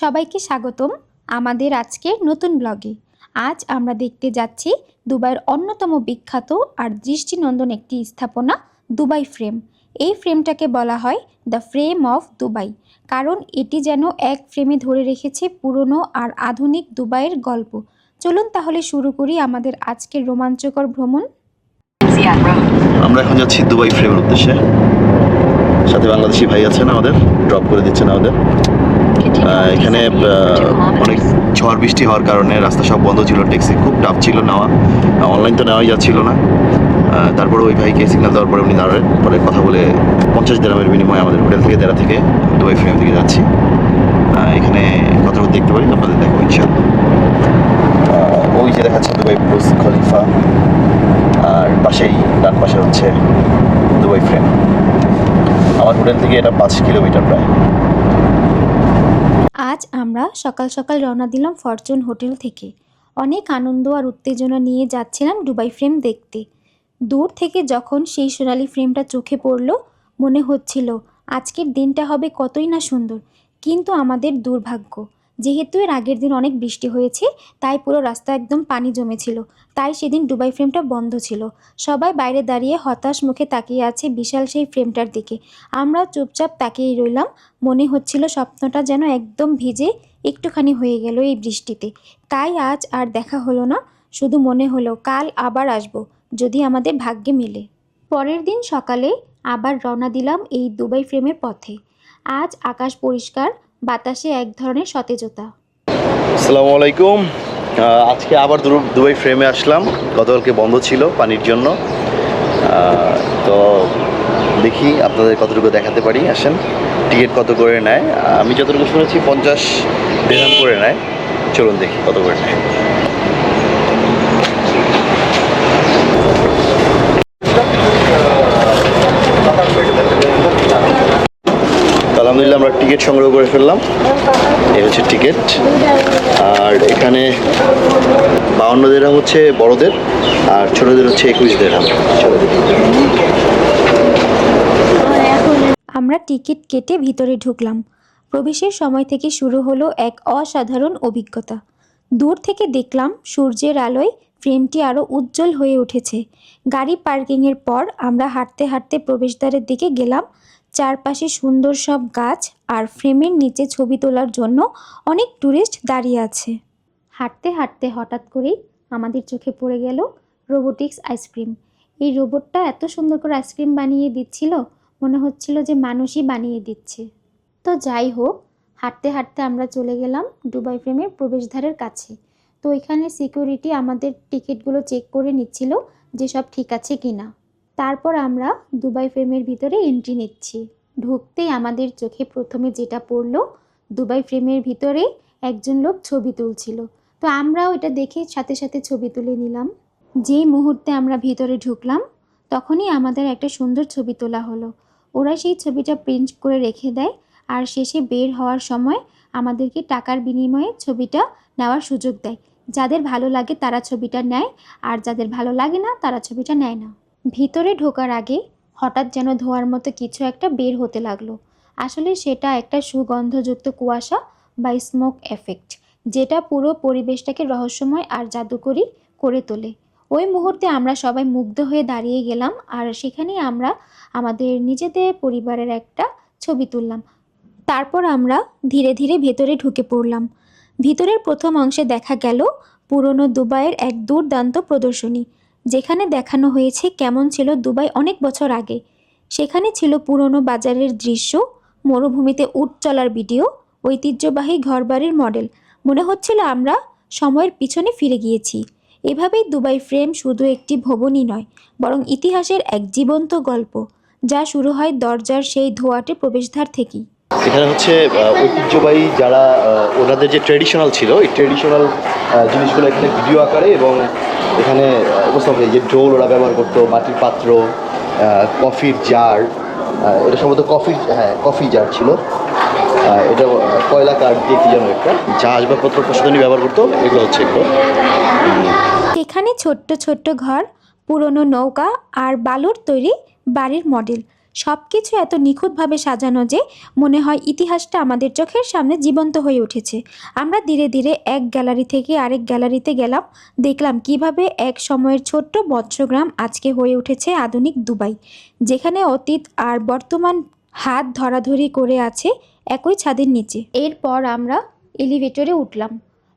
সবাইকে স্বাগতম আমাদের আজকের নতুন ব্লগে। আজ আমরা দেখতে যাচ্ছি দুবাইয়ের অন্যতম বিখ্যাত আর দৃষ্টিনন্দন একটি স্থাপনা, দুবাই ফ্রেম। এই ফ্রেমটাকে বলা হয় দ্য ফ্রেম অফ দুবাই, কারণ এটি যেন এক ফ্রেমে ধরে রেখেছে পুরনো আর আধুনিক দুবাইয়ের গল্প। চলুন তাহলে শুরু করি আমাদের আজকের রোমাঞ্চকর ভ্রমণ। আমরা এখন যাচ্ছি দুবাই ফ্রেমের উদ্দেশ্যে। সাথে বাংলাদেশি ভাই আছেন আমাদের ড্রপ করে দিচ্ছেন আমাদের। এখানে P70 আহ, for two অনেক ঝড় বৃষ্টি হওয়ার কারণে রাস্তা সব বন্ধ ছিল ট্যাক্সি খুব টাফ ছিল নেওয়া। অনলাইন তো নেওয়াই যাচ্ছিল না। তারপরে ওই ভাইকে সিগনাল দেওয়ার পরে উনি দাঁড়ালেন। পরে কথা বলে পঞ্চাশ দেরামের বিনিময়ে আমাদের হোটেল থেকে দেড়া থেকে দুবাই ফ্রেম থেকে যাচ্ছি। এখানে কতটুকু দেখতে পারি আপনাদের দেখো ইনশাল্লাহ ওই যে দেখাচ্ছে দুবাই বুর্জ খলিফা আর পাশেই ডান পাশে হচ্ছে দুবাই ফ্রেম আমার হোটেল থেকে এটা পাঁচ কিলোমিটার প্রায়। আজ আমরা সকাল সকাল রওনা দিলাম ফরচুন হোটেল থেকে। অনেক আনন্দ আর উত্তেজনা নিয়ে যাচ্ছিলাম ডুবাই ফ্রেম দেখতে। দূর থেকে যখন সেই সোনালি ফ্রেমটা চোখে পড়ল, মনে হচ্ছিল, আজকের দিনটা হবে কতই না সুন্দর, কিন্তু আমাদের দুর্ভাগ্য। যেহেতু এর আগের দিন অনেক বৃষ্টি হয়েছে, তাই পুরো রাস্তা একদম পানি জমেছিল। তাই সেদিন দুবাই ফ্রেমটা বন্ধ ছিল। সবাই বাইরে দাঁড়িয়ে হতাশ মুখে তাকিয়ে আছে বিশাল সেই ফ্রেমটার দিকে। আমরা চুপচাপ তাকিয়ে রইলাম। মনে হচ্ছিল স্বপ্নটা যেন একদম ভিজে একটুখানি হয়ে গেল এই বৃষ্টিতে। তাই আজ আর দেখা হলো না। শুধু মনে হলো, কাল আবার আসব, যদি আমাদের ভাগ্যে মেলে। পরের দিন সকালে আবার রওনা দিলাম এই দুবাই ফ্রেমের পথে। আজ আকাশ পরিষ্কার বাতাসে এক ধরনের সতেজতা। আসসালামু আলাইকুম আজকে আবার দুবাই ফ্রেমে আসলাম। গতকালকে বন্ধ ছিল পানির জন্য। তো দেখি আপনাদের কতটুকু দেখাতে পারি। আসেন, টিকিট কত করে নেয়। আমি যতটুকু শুনেছি, পঞ্চাশ দেড়াম করে নেয়। চলুন দেখি কত করে নেয় তো আলহামদুলিল্লাহ আমরা টিকিট সংগ্রহ করে ফেললাম। এই হচ্ছে টিকিট আর এখানে বাউন্ন দেড়াম হচ্ছে বড়দের, আর ছোটদের হচ্ছে একুশ দেড়াম ছোটদের আমরা টিকিট কেটে ভিতরে ঢুকলাম। প্রবেশের সময় থেকে শুরু হলো এক অসাধারণ অভিজ্ঞতা। দূর থেকে দেখলাম সূর্যের আলোয় ফ্রেমটি আরও উজ্জ্বল হয়ে উঠেছে। গাড়ি পার্কিংয়ের পর আমরা হাঁটতে হাঁটতে প্রবেশদ্বারের দিকে গেলাম। চারপাশে সুন্দর সব গাছ আর ফ্রেমের নিচে ছবি তোলার জন্য অনেক ট্যুরিস্ট দাঁড়িয়ে আছে। হাঁটতে হাঁটতে হঠাৎ করেই আমাদের চোখে পড়ে গেল রোবোটিক্স আইসক্রিম। এই রোবটটা এত সুন্দর করে আইসক্রিম বানিয়ে দিচ্ছিল, মনে হচ্ছিল যে মানুষই বানিয়ে দিচ্ছে। তো যাই হোক, হাঁটতে হাঁটতে আমরা চলে গেলাম দুবাই ফ্রেমের প্রবেশদ্বারের কাছে। তো এখানে সিকিউরিটি আমাদের টিকিটগুলো চেক করে নিচ্ছিল যে সব ঠিক আছে কি না তারপর আমরা দুবাই ফ্রেমের ভিতরে এন্ট্রি নিচ্ছি। ঢুকতেই আমাদের চোখে প্রথমে যেটা পড়ল, দুবাই ফ্রেমের ভিতরে একজন লোক ছবি তুলছিল। তো আমরাও এটা দেখে সাথে সাথে ছবি তুলে নিলাম। যেই মুহূর্তে আমরা ভিতরে ঢুকলাম, তখনই আমাদের একটা সুন্দর ছবি তোলা হলো। ওরা সেই ছবিটা প্রিন্ট করে রেখে দেয় আর শেষে বের হওয়ার সময় আমাদেরকে টাকার বিনিময়ে ছবিটা নেওয়ার সুযোগ দেয়। যাদের ভালো লাগে তারা ছবিটা নেয়, আর যাদের ভালো লাগে না তারা ছবিটা নেয় না। ভিতরে ঢোকার আগে হঠাৎ যেন ধোয়ার মতো কিছু একটা বের হতে লাগল। আসলে সেটা একটা সুগন্ধযুক্ত কুয়াশা বা স্মোক এফেক্ট, যেটা পুরো পরিবেশটাকে রহস্যময় আর জাদুকরী করে তোলে। ওই মুহূর্তে আমরা সবাই মুগ্ধ হয়ে দাঁড়িয়ে গেলাম আর সেখানেই আমরা আমাদের নিজেদের পরিবারের একটা ছবি তুললাম। তারপর আমরা ধীরে ধীরে ভেতরে ঢুকে পড়লাম। ভিতরের প্রথম অংশে দেখা গেল পুরনো দুবাইয়ের এক দুর্দান্ত প্রদর্শনী। যেখানে দেখানো হয়েছে কেমন ছিল দুবাই অনেক বছর আগে। সেখানে ছিল পুরনো বাজারের দৃশ্য, মরুভূমিতে উট চলার ভিডিও, ঐতিহ্যবাহী ঘরবাড়ির মডেল। মনে হচ্ছিল আমরা সময়ের পিছনে ফিরে গিয়েছি। এভাবেই দুবাই ফ্রেম শুধু একটি ভবনই নয়, বরং ইতিহাসের এক জীবন্ত গল্প, যা শুরু হয় দরজার সেই ধোয়াটে প্রবেশদ্বার থেকেই। এখানে হচ্ছে ঐতিহ্যবাহী যারা ওনাদের যে ট্রেডিশনাল ছিল, এই ট্রেডিশনাল জিনিসগুলো এখানে ভিডিও আকারে এবং এখানে উপস্থাপন যে ডোল ওরা ব্যবহার করতো মাটির পাত্র কফির জার এটা সম্ভবত কফির হ্যাঁ কফি জার ছিল। এটা কয়লা কাঠ দিয়ে কি যেন একটা যা আসবাবপত্র প্রসাধনী ব্যবহার করতো, এগুলো হচ্ছে এগুলো। সেখানে ছোট্ট ছোট্ট ঘর, পুরনো নৌকা আর বালুর তৈরি বাড়ির মডেল সব কিছু এত নিখুঁতভাবে সাজানো যে মনে হয় ইতিহাসটা আমাদের চোখের সামনে জীবন্ত হয়ে উঠেছে। আমরা ধীরে ধীরে এক গ্যালারি থেকে আরেক গ্যালারিতে গেলাম, দেখলাম কীভাবে এক সময়ের ছোট্ট মৎস্যগ্রাম আজকে হয়ে উঠেছে আধুনিক দুবাই, যেখানে অতীত আর বর্তমান হাত ধরাধরি করে আছে একই ছাদের নিচে। এরপর আমরা এলিভেটরে উঠলাম।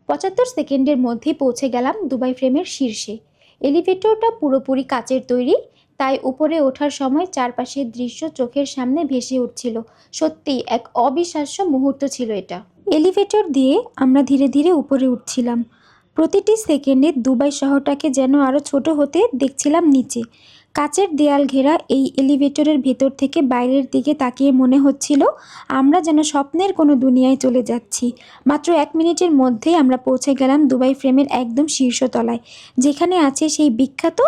পঁচাত্তর সেকেন্ডের মধ্যে পৌঁছে গেলাম দুবাই ফ্রেমের শীর্ষে। এলিভেটরটা পুরোপুরি কাচের তৈরি তাই উপরে ওঠার সময় চারপাশের দৃশ্য চোখের সামনে ভেসে উঠছিল। সত্যি এক অবিশ্বাস্য মুহূর্ত ছিল এটা। এলিভেটর দিয়ে আমরা ধীরে ধীরে উপরে উঠছিলাম। প্রতিটি সেকেন্ডে দুবাই শহরটাকে যেন আরও ছোট হতে দেখছিলাম নিচে। কাচের দেয়াল ঘেরা এই এলিভেটরের ভেতর থেকে বাইরের দিকে তাকিয়ে মনে হচ্ছিল, আমরা যেন স্বপ্নের কোনো দুনিয়ায় চলে যাচ্ছি। মাত্র এক মিনিটের মধ্যেই আমরা পৌঁছে গেলাম দুবাই ফ্রেমের একদম শীর্ষতলায়। যেখানে আছে সেই বিখ্যাত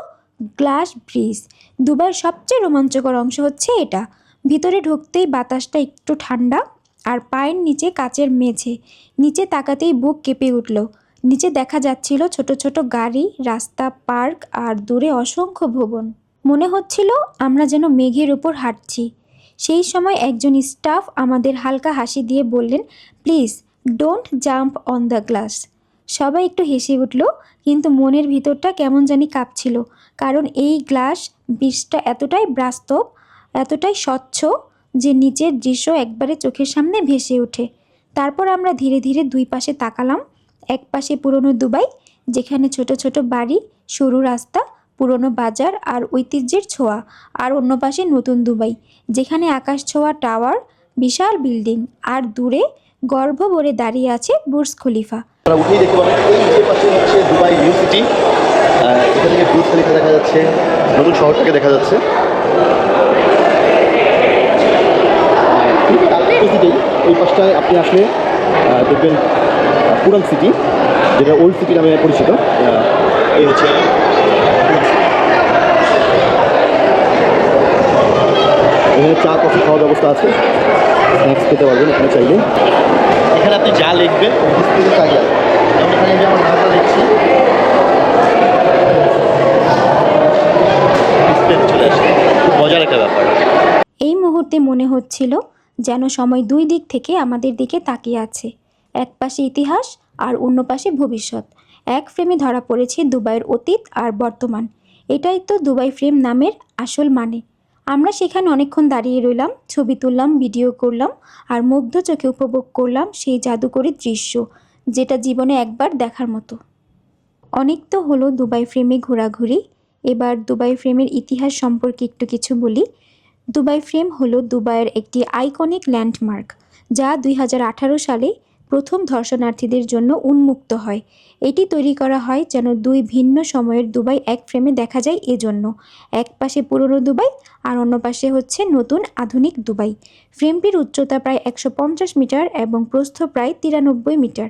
গ্লাস ব্রিজ। দুবাইয়ের সবচেয়ে রোমাঞ্চকর অংশ হচ্ছে এটা। ভিতরে ঢুকতেই বাতাসটা একটু ঠান্ডা আর পায়ের নিচে কাচের মেঝে। নিচে তাকাতেই বুক কেঁপে উঠল। নিচে দেখা যাচ্ছিল ছোট ছোট গাড়ি, রাস্তা, পার্ক আর দূরে অসংখ্য ভবন। মনে হচ্ছিল আমরা যেন মেঘের উপর হাঁটছি। সেই সময় একজন স্টাফ আমাদের হালকা হাসি দিয়ে বললেন, please, don't jump on the glass. সবাই একটু হেসে উঠল, কিন্তু মনের ভিতরটা কেমন জানি কাঁপছিল, কারণ এই গ্লাস বিষটা এতটাই বাস্তব, এতটাই স্বচ্ছ যে নিচের দৃশ্য একবারে চোখের সামনে ভেসে ওঠে। তারপর আমরা ধীরে ধীরে দুই পাশে তাকালাম, এক পাশে পুরনো দুবাই, যেখানে ছোট ছোট বাড়ি, সরু রাস্তা, পুরনো বাজার আর ঐতিহ্যের ছোঁয়া, আর অন্য পাশে নতুন দুবাই, যেখানে আকাশ ছোঁয়া টাওয়ার, বিশাল বিল্ডিং, আর দূরে গর্ভ ভরে দাঁড়িয়ে আছে বুর্জ খলিফা। আপনারা উঠেই দেখতে পাবেন, এই যে পাশে হচ্ছে দুবাই নিউ সিটি এখান থেকে ব্রুজ খলিফা দেখা যাচ্ছে, নতুন শহরটাকে দেখা যাচ্ছে। এই পাশটায় আপনি আসলে দেখবেন পুরান সিটি, যেটা ওল্ড সিটি নামে পরিচিত এই হচ্ছে। এখানে চা, কফি খাওয়ার ব্যবস্থা আছে, স্ন্যাক্স খেতে পারবেন, এখানে চাইলে। এখানে আপনি যা লিখবেন এই মুহূর্তে মনে হচ্ছিল যেন সময় দুই দিক থেকে আমাদের দিকে তাকিয়ে আছে। এক পাশে ইতিহাস আর অন্য পাশে ভবিষ্যৎ। এক ফ্রেমে ধরা পড়েছে দুবাইয়ের অতীত আর বর্তমান। এটাই তো দুবাই ফ্রেম নামের আসল মানে। আমরা সেখানে অনেকক্ষণ দাঁড়িয়ে রইলাম, ছবি তুললাম, ভিডিও করলাম আর মুগ্ধ চোখে উপভোগ করলাম সেই জাদুকরী দৃশ্য, যেটা জীবনে একবার দেখার মতো। অনেক তো হলো দুবাই ফ্রেমে ঘোরাঘুরি। এবার দুবাই ফ্রেমের ইতিহাস সম্পর্কে একটু কিছু বলি। দুবাই ফ্রেম হলো দুবাইয়ের একটি আইকনিক ল্যান্ডমার্ক, যা দুই হাজার আঠারো সালে প্রথম ধর্ষণার্থীদের জন্য উন্মুক্ত হয়। এটি তৈরি করা হয় যেন দুই ভিন্ন সময়ের দুবাই এক ফ্রেমে দেখা যায় এজন্য। এক পাশে পুরনো দুবাই আর অন্য পাশে হচ্ছে নতুন আধুনিক দুবাই। ফ্রেমটির উচ্চতা প্রায় একশো পঞ্চাশ মিটার এবং প্রস্থ প্রায় তিরানব্বই মিটার,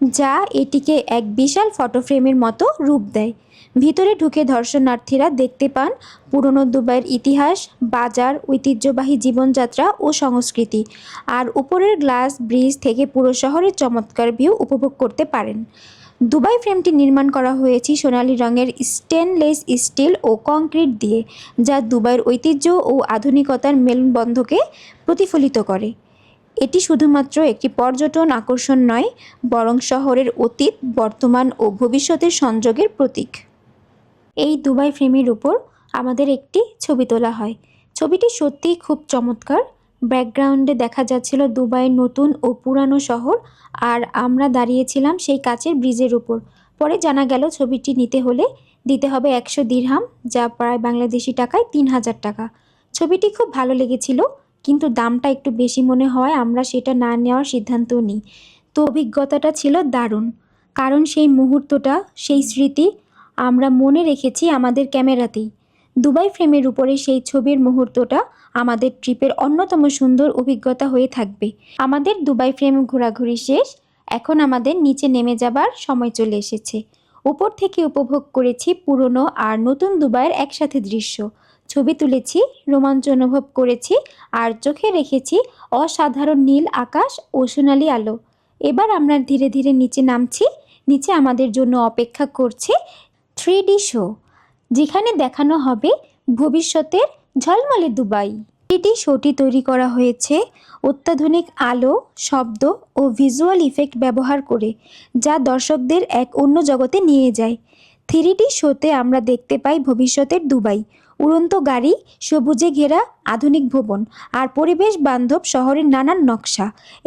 যা এটিকে এক বিশাল ফটো ফ্রেমের মতো রূপ দেয়। ভিতরে ঢুকে ধর্ষণার্থীরা দেখতে পান পুরনো দুবাইয়ের ইতিহাস, বাজার, ঐতিহ্যবাহী জীবনযাত্রা ও সংস্কৃতি। আর উপরের গ্লাস ব্রিজ থেকে পুরো শহরের চমৎকার ভিউ উপভোগ করতে পারেন। দুবাই ফ্রেমটি নির্মাণ করা হয়েছে সোনালী রঙের স্টেনলেস স্টিল ও কংক্রিট দিয়ে, যা দুবাইয়ের ঐতিহ্য ও আধুনিকতার মেলবন্ধকে প্রতিফলিত করে। এটি শুধুমাত্র একটি পর্যটন আকর্ষণ নয়, বরং শহরের অতীত, বর্তমান ও ভবিষ্যতের সংযোগের প্রতীক। এই দুবাই ফ্রেমের উপর আমাদের একটি ছবি তোলা হয়। ছবিটি সত্যিই খুব চমৎকার। ব্যাকগ্রাউন্ডে দেখা যাচ্ছিল দুবাইয়ের নতুন ও পুরানো শহর আর আমরা দাঁড়িয়েছিলাম সেই কাচের ব্রিজের উপর। পরে জানা গেল ছবিটি নিতে হলে দিতে হবে একশো দিরহাম, যা প্রায় বাংলাদেশি টাকায় তিন হাজার টাকা। ছবিটি খুব ভালো লেগেছিল, কিন্তু দামটা একটু বেশি মনে হওয়ায় আমরা সেটা না নেওয়ার সিদ্ধান্ত নিই। তো অভিজ্ঞতাটা ছিল দারুণ, কারণ সেই মুহূর্তটা, সেই স্মৃতি আমরা মনে রেখেছি আমাদের ক্যামেরাতেই। দুবাই ফ্রেমের উপরে সেই ছবির মুহূর্তটা আমাদের ট্রিপের অন্যতম সুন্দর অভিজ্ঞতা হয়ে থাকবে। আমাদের দুবাই ফ্রেম ঘোরাঘুরি শেষ, এখন আমাদের নিচে নেমে যাবার সময় চলে এসেছে। উপর থেকে উপভোগ করেছি পুরনো আর নতুন দুবাইয়ের একসাথে দৃশ্য। ছবি তুলেছি, রোমাঞ্চ অনুভব করেছি আর চোখে রেখেছি অসাধারণ নীল আকাশ ও সোনালি আলো। এবার আমরা ধীরে ধীরে নিচে নামছি, নিচে আমাদের জন্য অপেক্ষা করছে থ্রি শো, যেখানে দেখানো হবে ভবিষ্যতের ঝলমলে দুবাই। থ্রিডি শোটি তৈরি করা হয়েছে অত্যাধুনিক আলো, শব্দ ও ভিজুয়াল ইফেক্ট ব্যবহার করে, যা দর্শকদের এক অন্য জগতে নিয়ে যায়। থ্রিডি শোতে আমরা দেখতে পাই ভবিষ্যতের দুবাই উড়ন্ত গাড়ি, সবুজে ঘেরা আধুনিক ভবন আর পরিবেশ বান্ধব শহরের নানান নকশা।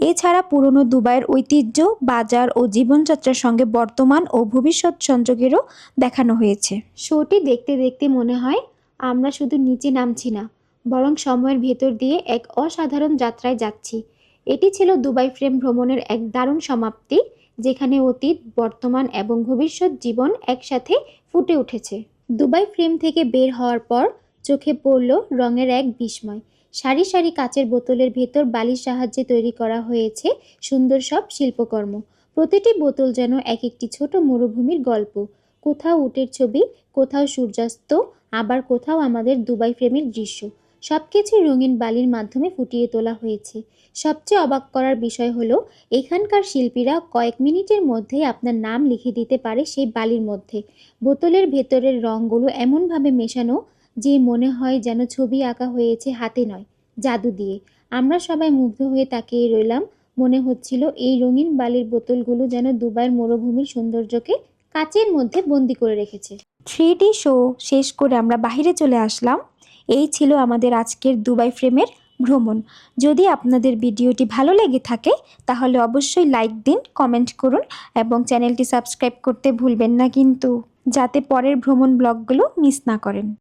এছাড়া পুরনো দুবাইয়ের ঐতিহ্য, বাজার ও জীবনযাত্রার সঙ্গে বর্তমান ও ভবিষ্যৎ সংযোগেরও দেখানো হয়েছে। শোটি দেখতে দেখতে মনে হয়, আমরা শুধু নিচে নামছি না, বরং সময়ের ভেতর দিয়ে এক অসাধারণ যাত্রায় যাচ্ছি। এটি ছিল দুবাই ফ্রেম ভ্রমণের এক দারুণ সমাপ্তি, যেখানে অতীত, বর্তমান এবং ভবিষ্যৎ জীবন একসাথে ফুটে উঠেছে। দুবাই ফ্রেম থেকে বের হওয়ার পর চোখে পড়ল রঙের এক বিস্ময়। সারি সারি কাচের বোতলের ভেতর বালির সাহায্যে তৈরি করা হয়েছে সুন্দর সব শিল্পকর্ম। প্রতিটি বোতল যেন এক একটি ছোট মরুভূমির গল্প। কোথাও উটের ছবি, কোথাও সূর্যাস্ত, আবার কোথাও আমাদের দুবাই ফ্রেমের দৃশ্য। সবকিছু রঙিন বালির মাধ্যমে ফুটিয়ে তোলা হয়েছে। সবচেয়ে অবাক করার বিষয় হলো, এখানকার শিল্পীরা কয়েক মিনিটের মধ্যেই আপনার নাম লিখে দিতে পারে সেই বালির মধ্যে। বোতলের ভেতরের রঙগুলো এমনভাবে মেশানো যে মনে হয় যেন ছবি আঁকা হয়েছে হাতে নয়, জাদু দিয়ে। আমরা সবাই মুগ্ধ হয়ে তাকিয়ে রইলাম। মনে হচ্ছিল এই রঙিন বালির বোতলগুলো যেন দুবাইয়ের মরুভূমির সৌন্দর্যকে কাচের মধ্যে বন্দি করে রেখেছে। থ্রি শো শেষ করে আমরা বাইরে চলে আসলাম। এই ছিল আমাদের আজকের দুবাই ফ্রেমের ভ্রমণ। যদি আপনাদের ভিডিওটি ভালো লেগে থাকে, তাহলে অবশ্যই লাইক দিন, কমেন্ট করুন এবং চ্যানেলটি সাবস্ক্রাইব করতে ভুলবেন না কিন্তু, যাতে পরের ভ্রমণ ব্লগগুলো মিস না করেন।